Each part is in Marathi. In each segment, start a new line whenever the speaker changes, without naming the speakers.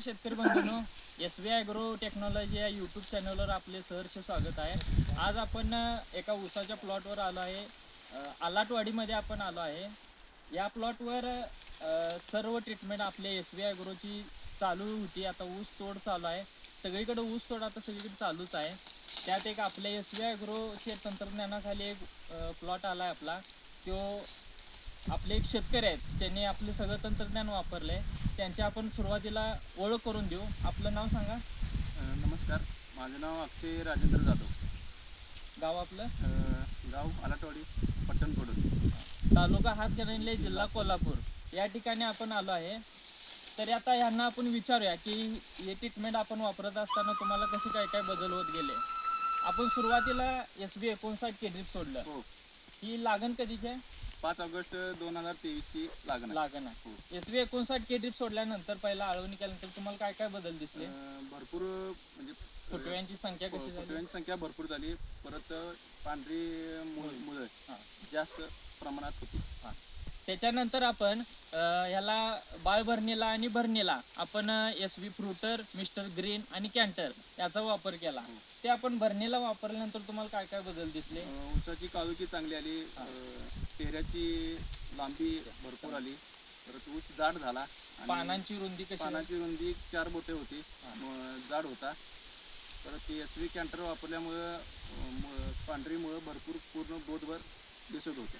शेतकरी बंधूंनो. एस व्ही ॲग्रो टेक्नॉलॉजी या यूट्यूब चॅनलवर आपले सहर्ष स्वागत आहे. आज आपण एका ऊसाच्या प्लॉटवर आलो आहे. आलाटवाडीमध्ये आपण आलो आहे. या प्लॉटवर सर्व ट्रीटमेंट आपल्या एस व्ही ॲग्रोची चालू होती. आता ऊस तोड चालू आहे. सगळीकडे ऊस तोड आता सगळीकडे चालूच आहे. त्यात एक आपल्या एस व्ही अॅग्रोचे तंत्रज्ञानाखाली एक प्लॉट आला आहे आपला. तो आपले एक शेतकरी आहेत त्यांनी आपले सगळं तंत्रज्ञान वापरलंय त्यांची आपण सुरुवातीला ओळख करून देऊ. आपलं नाव सांगा.
नमस्कार. माझं नाव अक्षय राजेंद्र जाधव.
गाव आपलं?
गाव आलाटवाडी पट्टणकडून.
तालुका हातकणंगले जिल्हा कोल्हापूर. या ठिकाणी आपण आलो आहे. तरी आता ह्यांना आपण विचारूया की हे ट्रीटमेंट आपण वापरत असताना तुम्हाला कसे काय काय बदल होत गेले? आपण सुरुवातीला एस बी एकोणसाठ के ड्रिप सोडलं.
हो.
ही लागण कधीची आहे?
पाच ऑगस्ट दोन हजार तेवीसची लागण.
लागण आहे. एस बी एकोणसाठ के ड्रिप सोडल्यानंतर पहिला आळवणी केल्यानंतर तुम्हाला काय काय बदल दिसले?
भरपूर म्हणजे
फुटव्यांची संख्या कशी झाली?
फुटव्यांची संख्या भरपूर झाली. परत पांढरी मुळ मुळं.
हा.
जास्त प्रमाणात होती.
त्याच्यानंतर आपण ह्याला बाळ भरणीला आणि भरणीला आपण S V fruiter mister green आणि कॅन्टर याचा वापर केला. ते आपण भरणीला वापरल्यानंतर तुम्हाला काय काय बदल दिसले?
ऊसाची काळुकी चांगली आली. पेऱ्याची लांबी भरपूर आली. परत ऊस जाड झाला
पानांची रुंदी कशी
पानाची रुंदी चार बोटे होती. जाड होता. परत एस व्ही कॅन्टर वापरल्यामुळं अं, म- पांढरी मुळं भरपूर पूर्ण बोधभर दिसत होते.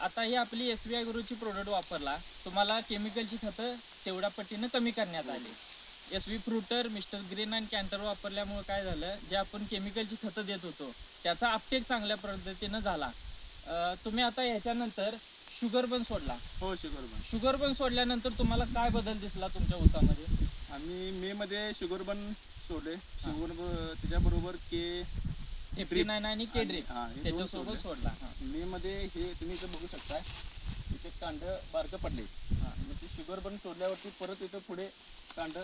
आता ही आपली एस व्ही आय गुरुची प्रोडक्ट वापरला तुम्हाला केमिकलची खतं तेवढ्या पटीनं कमी करण्यात आली. S V fruiter mister green आणि कॅन्टर वापरल्यामुळे काय झालं जे आपण केमिकलची खतं देत होतो त्याचा अपटेक चांगल्या पद्धतीनं झाला. तुम्ही आता ह्याच्यानंतर शुगर पण सोडला.
हो शुगर बन
शुगर पण सोडल्यानंतर तुम्हाला काय बदल दिसला तुमच्या ऊसामध्ये?
आम्ही मे मध्ये शुगर बन सोडले. शुगर ब- त्याच्याबरोबर के
फिफ्टी नाईन आणि केड्रिक
हा, हे दोन
त्याच्यासोबत
सोडले.
सोडला. हा.
मे मध्ये हे तुम्ही इथं बघू शकता इथे कांड बारकं पडले. मग ते शुगर बन सोडल्यावरती परत इथं पुढे कांड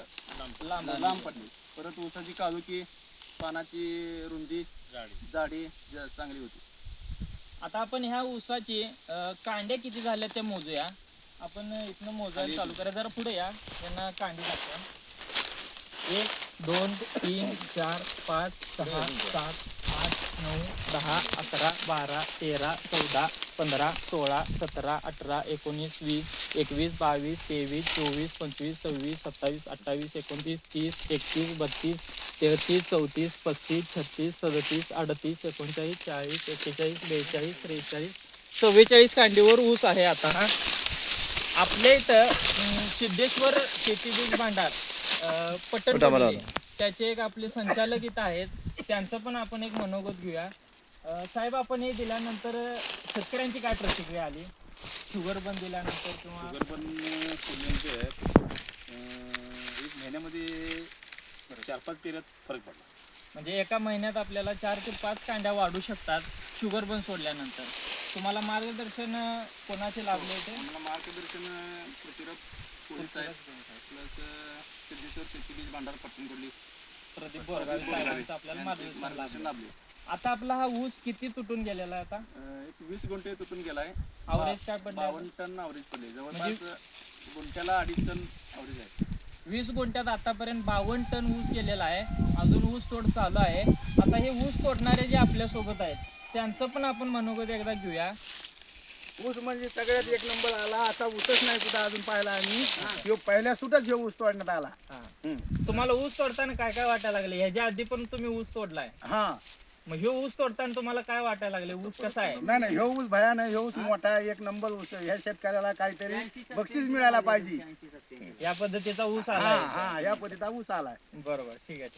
लांब.
लांब पडली. परत ऊसाची काळुकी पानाची रुंदी जाडी. जा- चांगली होती.
आता आपण ह्या ऊसाची अं, कांड्या किती झाल्या ते मोजूया. आपण इथनं मोजायला चालू करा. जरा पुढे या. त्यांना कांडी टाकूया एक दोन तीन चार पाच सहा सात नऊ दहा अकरा बारा तेरा चौदा पंधरा सोळा सतरा अठरा एकोणीस वीस एकवीस बावीस तेवीस चोवीस पंचवीस सव्वीस सत्तावीस अठ्ठावीस एकोणतीस तीस एकतीस बत्तीस तेहतीस चौतीस पस्तीस छत्तीस सदतीस अडतीस एकोणचाळीस चाळीस एक्केचाळीस बेचाळीस त्रेचाळीस चव्वेचाळीस कांडीवर ऊस आहे आता. हा आपल्या इथं सिद्धेश्वर शेती बीज भांडार अं, पट्टण त्याचे एक आपले संचालक इथं आहेत. त्यांचं पण आपण एक मनोगत घेऊया. अं, साहेब आपण हे दिल्यानंतर शेतकऱ्यांची काय प्रतिक्रिया आली? शुगर बन दिल्यानंतर किंवा
शुगर पण सोडल्याचे आहेत अं, एक महिन्यामध्ये चार पाच पेऱ्यात फरक पडला.
म्हणजे एका महिन्यात आपल्याला चार ते पाच कांड्या वाढू शकतात शुगर बन सोडल्यानंतर. तुम्हाला मार्गदर्शन अं, कोणाचे लाभले होते?
आम्हाला मार्गदर्शन पृथ्वीराज पोलीस आहेत प्लस सिद्धेश्वर शेतीबीज भांडार पट्टणकडली
प्रदीप बोरगावे साहेबांचं आपल्याला मार्गदर्शन
मार्गदर्शन
लाभलं.
लाभले.
आता आपला हा ऊस किती तुटून गेलेला आहे आता?
अं, एक वीस गुंठे तुटून गेलाय.
Average काय पडलं आता?
बावन्न टन अवरेज पडले. जवळपास गुंठ्याला अडीच टन अवरेज आहे.
वीस गुंठ्यात आतापर्यंत बावन्न टन ऊस गेलेला आहे. अजून ऊस तोड चालू आहे. आता हे ऊस तोडणारे जे आपल्यासोबत आहेत त्यांचं पण आपण मनोगत एकदा घेऊया.
ऊस म्हणजे सगळ्यात एक नंबर आला. आता ऊसच नाही कुठं अजून पाहिला आम्ही. ह्यो पहिल्या सुटच ह्यो ऊस तोडण्यात आला.
तुम्हाला ऊस तोडताना काय काय वाटायला लागले? ह्याच्या आधी पण तुम्ही ऊस तोडलाय.
हा.
मग ह्यो ऊस तोडताना तुम्हाला काय वाटायला लागले? ऊस कसा आहे?
नाही नाही ह्यो ऊस भया नाही ह्यो ऊस मोठा आहे, एक नंबर ऊस आहे. ह्या शेतकऱ्याला काहीतरी बक्षीस मिळायला पाहिजे.
या पद्धतीचा ऊस
हा हा या पद्धतीचा ऊस आलाय
बरोबर ठीक आहे.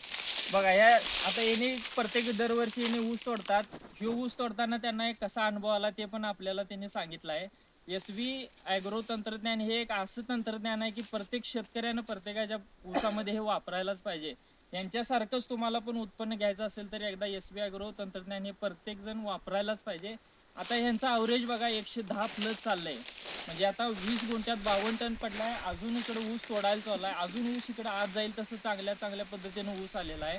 बघा या आता यांनी प्रत्येक दरवर्षी यांनी ऊस तोडतात. ह्यो ऊस तोडताना त्यांना एक कसा अनुभव आला ते पण आपल्याला त्यांनी सांगितलं आहे. एस व्ही ॲग्रो तंत्रज्ञान हे एक असं तंत्रज्ञान आहे की प्रत्येक शेतकऱ्यानं प्रत्येकाच्या ऊसामध्ये हे वापरायलाच पाहिजे. यांच्यासारखंच तुम्हाला पण उत्पन्न घ्यायचं असेल तर एकदा एस व्ही ॲग्रो तंत्रज्ञान हे प्रत्येक जण वापरायलाच पाहिजे. आता ह्यांचा अवरेज बघा एकशे दहा प्लस चाललंय. म्हणजे आता वीस गुंठ्यात बावन्न टन पडलाय अजून इकडे ऊस तोडायला चाललाय अजून ऊस इकडे आज जाईल तसं चांगल्या चांगल्या पद्धतीने ऊस आलेला आहे.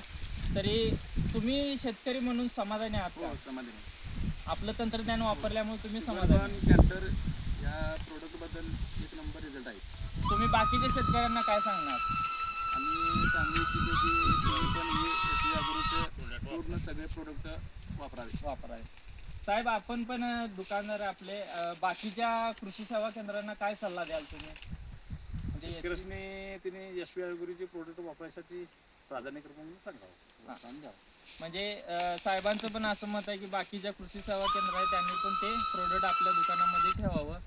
तरी तुम्ही शेतकरी म्हणून समाधानी आहात का?
हो समाधानी
आपलं तंत्रज्ञान वापरल्यामुळे तुम्ही समाधानी
कॅन्टर या प्रोडक्टबद्दल एक नंबर रिझल्ट आहे.
तुम्ही बाकीच्या शेतकऱ्यांना काय सांगणार?
मी सांगू इच्छितो की तुम्ही पण हे एस व्ही अग्रोचं पूर्ण सगळे प्रोडक्ट वापरावे
वापरावे साहेब आपण पण दुकानदार आपले. अं, बाकीच्या कृषी सेवा केंद्रांना काय सल्ला द्याल तुम्ही? म्हणजे याची-
शेतकऱ्यांनी तिने एस आयगुरीचे प्रोडक्ट वापरायसाठी प्राधान्यक्रम सांगावं.
हा.
सांगावं
म्हणजे अं, साहेबांचं पण असं मत आहे की बाकीच्या कृषी सेवा केंद्र आहेत त्यांनी पण ते प्रोडक्ट आपल्या दुकानामध्ये ठेवावं.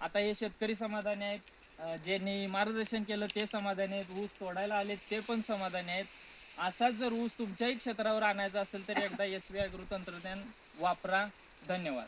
आता हे शेतकरी समाधानी आहेत. ज्यांनी मार्गदर्शन केलं ते समाधानी आहेत. ऊस तोडायला आले ते पण समाधानी आहेत. असाच जर ऊस तुमच्याही क्षेत्रावर आणायचा असेल तर एकदा एस बी आयगृह तंत्रज्ञान वापरा. धन्यवाद.